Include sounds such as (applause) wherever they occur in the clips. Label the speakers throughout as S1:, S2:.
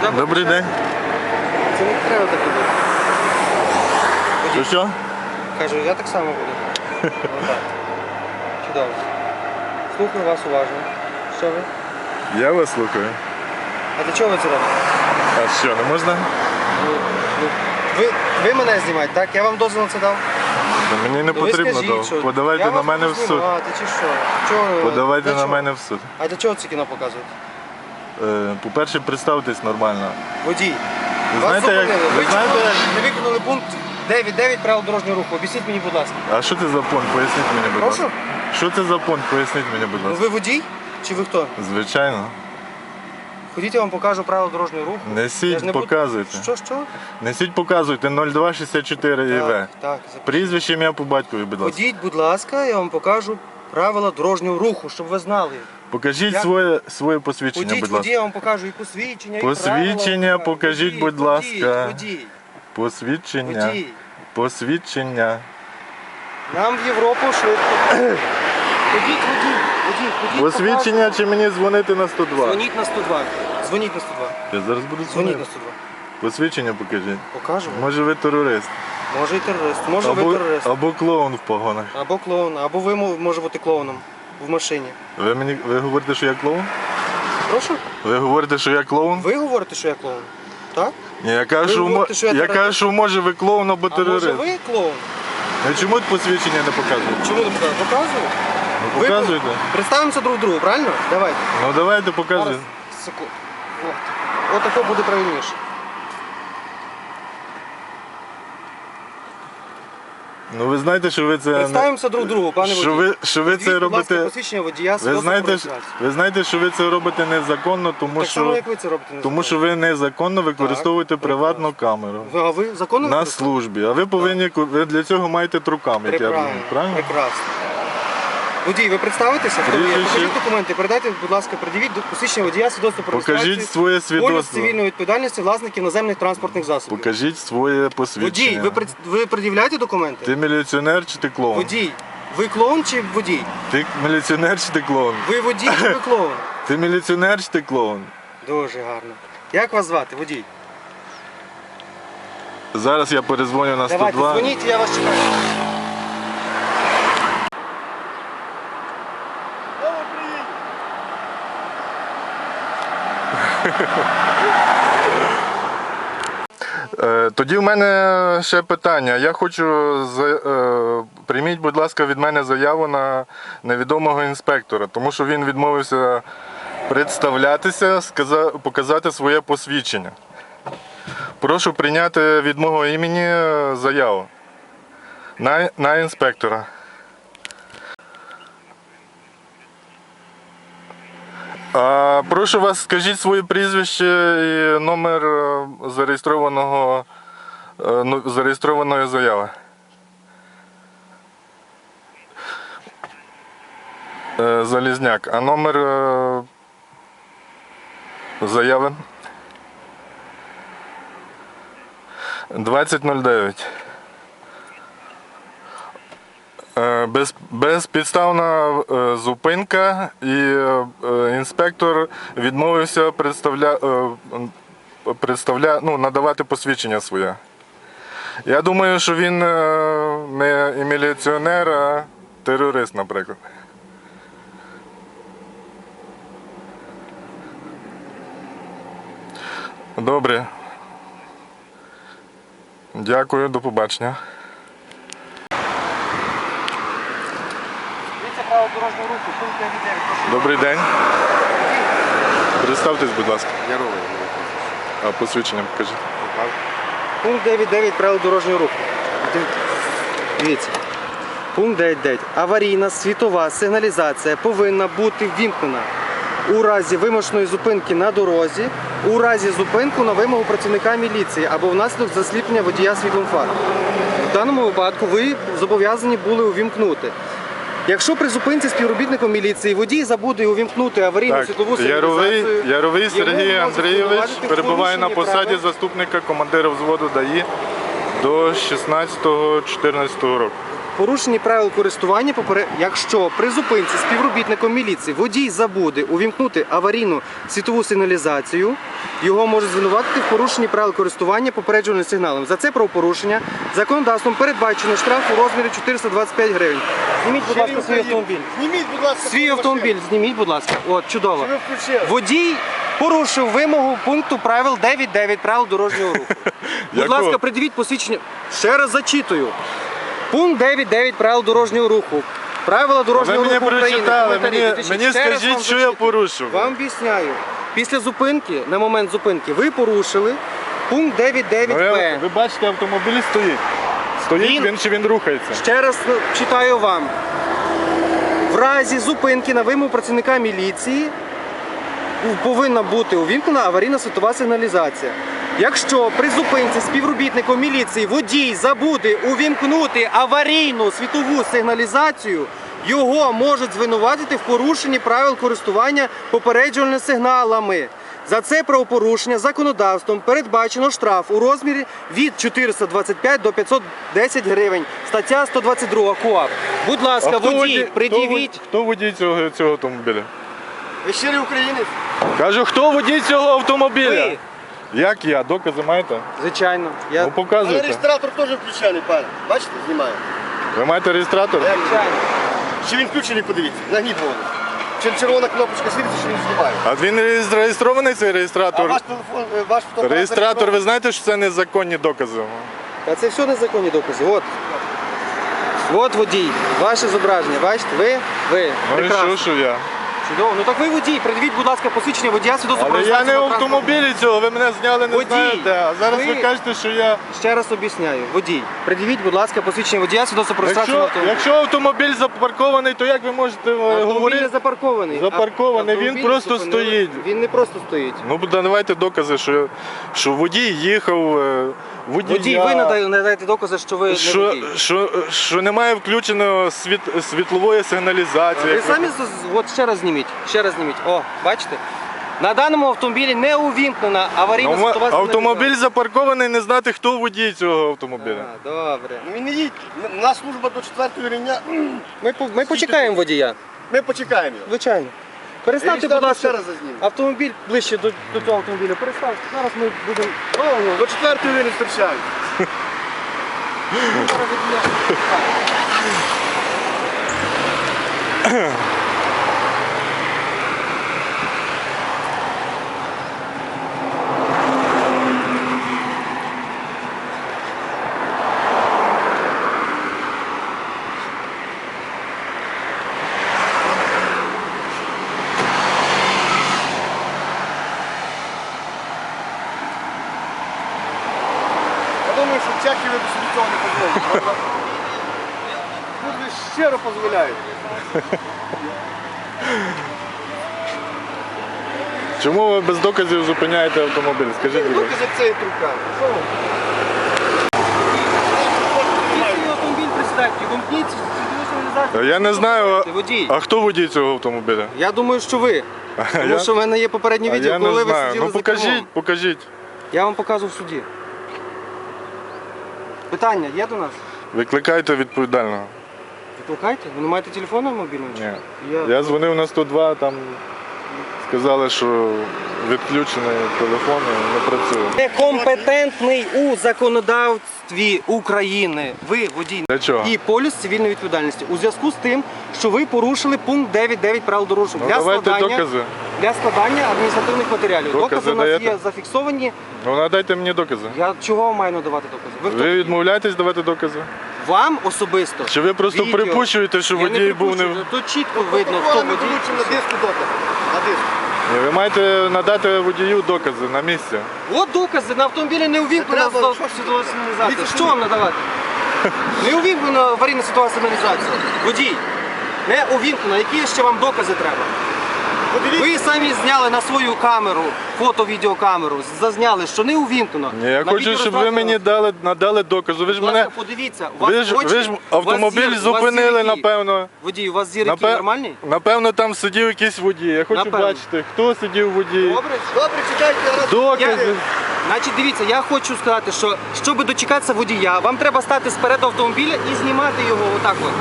S1: Куди
S2: Добрий день.
S1: Це не треба так.
S2: Що що?
S1: Кажу, я так само буду. (laughs) Отак. Чудово. Слухаю вас уважно. Що ви?
S2: Я вас слухаю.
S1: А для чого ви це робите?
S2: А що, не можна?
S1: Ну, ну, ви, ви мене знімаєте, так? Я вам дозвіл на це дав?
S2: Та Мені не
S1: Ну, ви
S2: потрібно.
S1: скажіть,
S2: того. Подавайте
S1: я
S2: на
S1: вас
S2: мене в
S1: буду
S2: суд.
S1: знімати, чи що? Чого ви-
S2: Подавайте
S1: для
S2: на
S1: чого?
S2: мене в суд.
S1: А для чого це кіно показують?
S2: Е, По-перше, представтесь нормально.
S1: Водій.
S2: Ви
S1: Вас
S2: знаєте, як-
S1: зупинили.
S2: ви
S1: Ви
S2: знаєте,
S1: чому
S2: як-
S1: не виконали пункт 9.9 правил дорожнього руху. Об'ясніть мені, будь ласка.
S2: А що це за пункт? Поясніть мені, будь
S1: Прошу?
S2: ласка. Що це за пункт? Поясніть мені, будь
S1: Ну
S2: ласка.
S1: ви водій? Чи ви хто?
S2: Звичайно.
S1: Ходіть, я вам покажу правила дорожнього руху. Я ж
S2: Несіть,
S1: не буду-
S2: показуйте.
S1: Що, що?
S2: Несіть, показуйте 0264 ІВ.
S1: Так, так. запишіть.
S2: Прізвище ім'я по батькові, будь ласка.
S1: Ходіть, будь ласка, я вам покажу правила дорожнього руху, щоб ви знали.
S2: Покажіть
S1: Я-
S2: своє, своє посвідчення,
S1: Ходіть,
S2: будь
S1: водій,
S2: ласка.
S1: я вам покажу і посвідчення, і
S2: Посвідчення
S1: правила вам покажу.
S2: покажіть,
S1: Ходіть,
S2: будь
S1: ходіть,
S2: ласка.
S1: Ходіть,
S2: Посвідчення.
S1: ходіть.
S2: Посвідчення.
S1: Нам в Європу швидко. (clears throat) Ходіть, ходіть, ходіть, ходіть.
S2: Посвідчення чи мені дзвонити на 102?
S1: Дзвоніть на 102. Дзвоніть на 102.
S2: Я зараз буду
S1: Дзвоніть
S2: дзвонити.
S1: на 102.
S2: Посвідчення покажіть.
S1: Покажу.
S2: Може ви терорист.
S1: Може і терорист, може ви
S2: Або,
S1: терорист.
S2: або клоун в погонах.
S1: Або клоун, або ви мо- може бути клоуном в машині.
S2: Ви мені ви говорите, що я клоун?
S1: Прошу?
S2: Ви говорите, що я клоун?
S1: Ви говорите, що я клоун? Так?
S2: Ні, я кажу, що,
S1: говорите,
S2: мо-
S1: що я
S2: я
S1: терорист?
S2: кажу, що може ви клоун або
S1: А може ви клоун?
S2: Ну чому посвідчення не показуєте?
S1: Чому не показую? Показую.
S2: Ну
S1: Ви-
S2: показуйте.
S1: Представимося друг другу, правильно? Давайте.
S2: Ну давайте
S1: Зараз,
S2: показуйте.
S1: секунду. От. Отако буде правильніше.
S2: Ну ви знаєте, що ви це.
S1: Представимося друг другу, пане
S2: що ви, що ви
S1: це
S2: це
S1: будь ласка,
S2: робите.
S1: посвідчення водія,
S2: Ви
S1: свідоцтво
S2: знаєте,
S1: про
S2: ж-
S1: реєстрацію.
S2: ви знаєте, що ви це робите незаконно, тому
S1: Так само,
S2: що
S1: як ви це робите. незаконно.
S2: тому що ви незаконно використовуєте приватну камеру.
S1: Ви- А ви законно
S2: На
S1: використовуєте?
S2: службі, а ви повинні ку- ви для цього маєте трукам, як я думаю, правильно?
S1: Прекрасно. Водій, ви представитеся? Хто ви є?
S2: Прізвище.
S1: Покажіть документи, передайте, будь ласка, придивіть до- посвідчення водія, свідоцтво про
S2: Покажіть
S1: реєстрацію,
S2: своє
S1: поліс
S2: свідоцтво.
S1: цивільної відповідальності власників наземних транспортних засобів.
S2: Покажіть своє
S1: Водій,
S2: посвідчення.
S1: ви, пред- ви пред'являєте документи?
S2: Ти міліціонер чи ти клоун?
S1: Водій, ви клоун чи водій?
S2: Ти міліціонер чи ти клоун?
S1: Ви водій чи ви (laughs) клоун?
S2: Ти міліціонер чи ти клоун?
S1: Дуже гарно. Як вас звати, водій?
S2: Зараз я перезвоню на
S1: Давайте,
S2: 102.
S1: дзвоніть, я вас чекаю.
S2: Тоді в мене ще питання. Я хочу е, прийміть, будь ласка, від мене заяву на невідомого інспектора, тому що він відмовився представлятися, показати своє посвідчення. Прошу прийняти від мого імені е, заяву на, на інспектора. А, прошу вас, скажіть своє прізвище і номер е, зареєстрованого е, ну, зареєстрованої заяви. Е, Залізняк. А номер заяви? 2009. Е, Без, безпідставна е, зупинка і е, е, інспектор відмовився представля, е, представля, ну, надавати посвідчення своє. Я думаю, що він е, не і міліціонер, а терорист, наприклад. Добре. Дякую, до побачення.
S1: Дивіться право дорожнього руху, пункт 9.9.
S2: Добрий день. Представтесь, будь ласка.
S1: Яровий.
S2: А посвідчення покажіть.
S1: Пункт 9.9 правил дорожнього руху. Дивіться. Пункт 9.9. Аварійна світова сигналізація повинна бути ввімкнена у разі вимушеної зупинки на дорозі, у разі зупинку на вимогу працівника міліції або внаслідок засліплення водія світлом фар. В даному випадку ви зобов'язані були увімкнути. Якщо при зупинці співробітником міліції водій забуде увімкнути аварійну
S2: Так,
S1: світлову
S2: Яровий,
S1: сигналізацію,
S2: Яровий
S1: йому
S2: Сергій
S1: можуть
S2: Андрійович
S1: звинуватити в
S2: перебуває на
S1: порушенні
S2: посаді
S1: правил.
S2: заступника командира взводу ДАІ до 16-14 року.
S1: Порушені правил користування, якщо при зупинці співробітником міліції водій забуде увімкнути аварійну світову сигналізацію, його можуть звинуватити в порушенні правил користування попереджувальним сигналом. За це правопорушення законодавством передбачено штраф у розмірі 425 гривень. Зніміть, будь ласка, свій автомобіль.
S3: Зніміть, будь ласка,
S1: Свій автомобіль зніміть, будь ласка. От, чудово. Водій порушив вимогу пункту правил 9.9 правил дорожнього руху. (laughs) Будь ласка, придивіть посвідчення. Ще раз зачитую. Пункт 9.9 правил дорожнього руху. Правила дорожнього руху України. коментарі,
S2: мені,
S1: 2000.
S2: мені
S1: Ще раз
S2: скажіть, що я
S1: зачитую.
S2: порушив.
S1: Вам об'ясняю. Після зупинки, на момент зупинки, ви порушили пункт
S2: Ну,
S1: 9.9
S2: ви, ви бачите, автомобіль стоїть. Стоїть
S1: Він-
S2: він чи він рухається?
S1: Ще раз ну, читаю вам. В разі зупинки на вимогу працівника міліції у- повинна бути увімкнена аварійна світова сигналізація. Якщо при зупинці співробітником міліції водій забуде увімкнути аварійну світову сигналізацію, його можуть звинуватити в порушенні правил користування попереджувальними сигналами. За це правопорушення законодавством передбачено штраф у розмірі від 425 до 510 гривень. Стаття 122 КОАП. Будь ласка, водій,
S2: Хто,
S1: пред'явіть.
S2: хто водій цього, цього автомобіля?
S3: Ви щирий українець?
S2: Кажу, хто водій цього автомобіля?
S1: Ви.
S2: Як я? Докази маєте?
S1: Звичайно. Я...
S2: Ну
S3: Але
S2: показуйте.
S3: реєстратор теж включений, пане. Бачите, знімає.
S2: Ви маєте реєстратор?
S3: Як?
S1: Звичайно.
S3: Чи він включений, подивіться. Нагніть. Чи червона кнопочка світиться, що він знімає.
S2: А він реєстрований цей
S3: А
S2: реєстратор?
S3: ваш телефон, е, ваш фотоапарат
S2: Реєстратор, ви знаєте, що це незаконні докази?
S1: А це все незаконні докази. От. От водій, ваше зображення. Бачите, ви, ви.
S2: Ну і
S1: Прекрасно.
S2: що, що я?
S1: Чудово. Ну так ви водій, придивіть, будь ласка, посвідчення водія свідоцтво про
S2: Але я не
S1: реєстрацію
S2: в
S1: транспорту.
S2: автомобілі цього, ви мене зняли не
S1: Водій,
S2: знаєте. А зараз ви...
S1: ви-
S2: кажете, що я.
S1: Ще раз об'ясняю. Водій, придивіть, будь ласка, посвідчення водія свідоцтво про реєстрацію
S2: Якщо,
S1: автомобіля.
S2: якщо автомобіль запаркований, то як ви можете е,
S1: Автомобіль не
S2: говорити?
S1: запаркований.
S2: Запаркований, він
S1: Автомобіль
S2: просто
S1: зупинили.
S2: стоїть.
S1: Він не просто стоїть.
S2: Ну давайте докази, що, що водій їхав, е, водія,
S1: Водій, ви надай- надаєте докази, що ви не
S2: що,
S1: водій.
S2: що, що немає включено світ, світлової сигналізації.
S1: Ви
S2: як ви-
S1: самі з- от ще раз зніміть. Ще раз зніміть. О, бачите? На даному автомобілі не увімкнена аварійна
S2: Ну,
S1: світова сигналізація.
S2: автомобіль запаркований, не знати, хто водій цього автомобіля.
S1: А, добре.
S3: Ну він не їдь. У нас служба до 4 рівня. (clears throat)
S1: Ми, по- ми почекаємо водія.
S3: Ми почекаємо його.
S1: Звичайно. Переставте, будь ласка,
S3: ще раз зазнімемо.
S1: автомобіль ближче до, до цього автомобіля. Переставте. Зараз ми будемо. О,
S3: До 4 рівня не зустрічають.
S1: зараз водія.
S3: Я думаю, що в Чехії ви б собі цього не дозволили. правда? Тут ви щиро дозволяєте.
S2: Чому ви без доказів зупиняєте автомобіль? Скажіть, будь ласка.
S3: Докази цієї трубка. Що ви?
S1: Який автомобіль присідайте, вимкніть світову сигналізацію.
S2: Я не знаю,
S1: Водій.
S2: а хто водій цього автомобіля?
S1: Я думаю, що ви. (laughs) Тому
S2: я-
S1: що в мене є попереднє
S2: А
S1: відео,
S2: я
S1: коли ви
S2: знаю.
S1: сиділи
S2: Ну
S1: за
S2: покажіть,
S1: кермом.
S2: покажіть.
S1: Я вам покажу в суді. Питання є до нас?
S2: Викликайте відповідального.
S1: Викликайте. Ви не маєте телефону мобільного?
S2: Ні.
S1: Я...
S2: Дзвонив на 102, там сказали, що відключений телефон не працює.
S1: Некомпетентний у законодавстві України. Ви водій
S2: Для чого?
S1: і полюс цивільної відповідальності у зв'язку з тим, що ви порушили пункт 9.9 правил дорожнього
S2: Ну,
S1: руху.
S2: давайте
S1: складання,
S2: докази.
S1: для складання адміністративних матеріалів.
S2: Докази
S1: Докази у нас
S2: даєте?
S1: є зафіксовані.
S2: Ну надайте мені докази.
S1: Я чого вам маю надавати докази? Ви, хто?
S2: Ви відмовляєтесь давати докази?
S1: Вам особисто?
S2: Чи ви просто
S1: Відео.
S2: припущуєте, що
S1: Я не
S2: водій був не
S1: припущую, Тут чітко видно, хто водій.
S3: на диску докази. На диску.
S2: Ні, ви маєте надати водію докази на місці.
S1: От докази на автомобілі не увімкнена
S3: Не треба, що-
S1: сигналізація. Що вам надавати? (laughs) Не увімкнена аварійна світова сигналізація. Водій, не увімкнена. Які ще вам докази треба? Ви самі зняли на свою камеру, фото-відеокамеру, зазняли, що не увімкнено.
S2: Ні, я
S1: На
S2: хочу, щоб ви мені дали надали докази. Ви ж
S1: Будь ласка, подивіться, у вас
S2: ви ж,
S1: очі,
S2: ви ж
S1: у вас
S2: автомобіль
S1: зір- у вас
S2: зупинили, напевно.
S1: Водій, у вас зір який
S2: Напе-
S1: нормальний?
S2: Напевно, там сидів якийсь водій. Я хочу
S1: Напевно.
S2: бачити, хто сидів водій.
S1: Добре.
S3: Добре, чекайте. я раз-
S2: Докази.
S1: Я- Значить, дивіться, я хочу сказати, що щоб дочекатися водія, вам треба стати спереду автомобіля і знімати його отак от.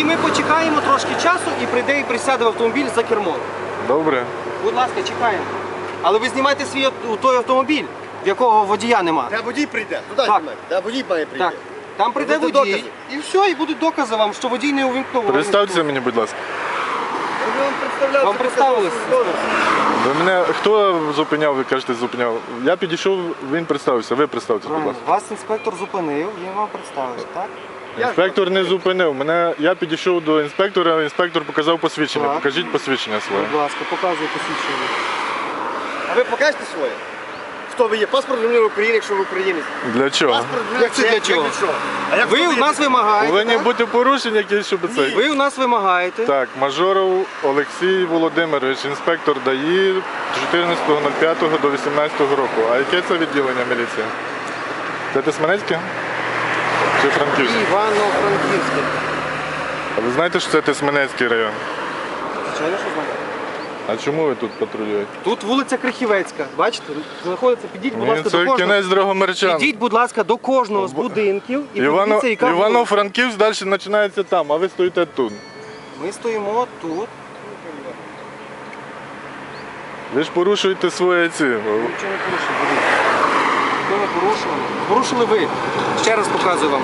S1: І ми почекаємо трошки часу і прийде і присяде в автомобіль за кермо.
S2: Добре.
S1: Будь ласка, чекаємо. Але ви знімаєте свій ав- той автомобіль, в якого водія нема.
S3: Де водій прийде? Туди
S1: Так.
S3: знімай. Де водій має прийти.
S1: Так. Там прийде
S3: Будете
S1: водій,
S3: докази.
S1: і все, і будуть докази вам, що водій не увімкнув. аварійну
S2: Представтеся мені, будь ласка.
S3: Вам представляли,
S1: Вам
S3: це
S1: представилися?
S2: Ви мене хто зупиняв, ви кажете, зупиняв? Я підійшов, він представився. Ви представтеся, будь
S1: Правильно.
S2: ласка.
S1: Вас інспектор зупинив, він вам представився, так?
S2: Інспектор не зупинив. Мене я підійшов до інспектора, інспектор показав посвідчення.
S1: Так.
S2: Покажіть посвідчення своє.
S1: Будь ласка, показуйте посвідчення.
S3: А ви покажете своє? Хто ви є? Паспорт громадянина України, якщо ви українець.
S2: Для чого?
S3: Паспорт
S1: Як це для чого?
S3: А як
S1: Ви у нас вимагаєте.
S2: Повинні
S1: так?
S2: бути порушення якісь, щоб це.
S1: Ви у нас вимагаєте.
S2: Так, Мажоров Олексій Володимирович, інспектор ДАІ 14.05 до 18 року. А яке це відділення міліції? Це Тисменецьке? Чи Франківське?
S1: Івано-Франківське.
S2: А ви знаєте, що це Тисменецький район?
S1: Звичайно, що знаю.
S2: А чому ви тут патрулюєте?
S1: Тут вулиця Крихівецька. Бачите, знаходиться. Підіть, будь
S2: Ні,
S1: ласка, до
S2: це
S1: кожного.
S2: кінець Драгомирчан.
S1: Підіть, будь ласка, до кожного з будинків і
S2: Івано,
S1: подивіться, яка вулиця.
S2: Івано-Франківськ далі починається там, а ви стоїте тут.
S1: Ми стоїмо тут.
S2: Ви ж порушуєте свої ці.
S1: Нічого не дивіться. Нічого не порушили. Порушили ви. Ще раз показую вам.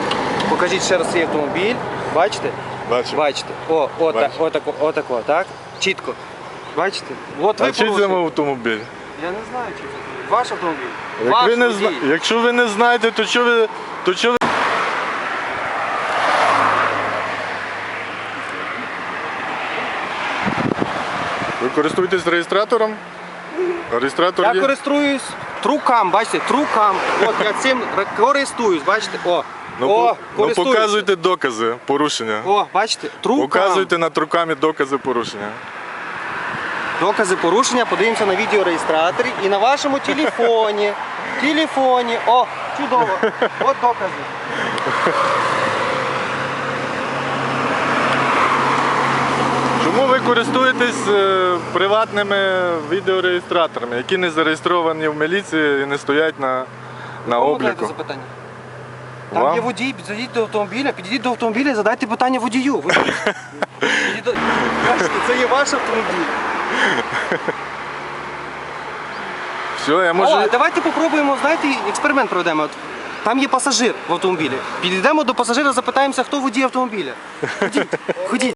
S1: Покажіть ще раз свій автомобіль. Бачите?
S2: Бачу.
S1: Бачите. О, о,
S2: Бачу.
S1: так, отако, отако, так? Чітко. Бачите? От ви
S2: А чий це
S1: порушили. автомобіль?
S2: автомобіль?
S1: Я не знаю, чи це ваш автомобіль.
S2: Як
S1: Ваш
S2: ви не
S1: водій.
S2: зна... Якщо ви не знаєте, то що ви. То що ви... Ви користуєтесь реєстратором? Реєстратор
S1: Я
S2: є?
S1: користуюсь трукам, бачите, трукам. От я цим користуюсь, бачите? О,
S2: Ну,
S1: о,
S2: по- ну
S1: користуюсь.
S2: показуйте докази порушення.
S1: О, бачите, трукам.
S2: Показуйте над руками докази порушення.
S1: Докази порушення подивимося на відеореєстраторі і на вашому телефоні. (laughs) Телефоні. О, чудово. От докази.
S2: Чому ви користуєтесь е, приватними відеореєстраторами, які не зареєстровані в міліції і не стоять на, на
S1: Кому
S2: обліку?
S1: запитання? Там
S2: Вам?
S1: є водій, зайдіть до автомобіля, підійдіть до автомобіля і задайте питання водію. Ви- Підійдіть до- Бачите, Це є ваш автомобіль.
S2: Все, я можу.
S1: О, давайте попробуємо, знаєте, експеримент проведемо. От Там є пасажир в автомобілі. Підійдемо до пасажира, запитаємося, хто водій автомобіля. Ходіть, ходіть.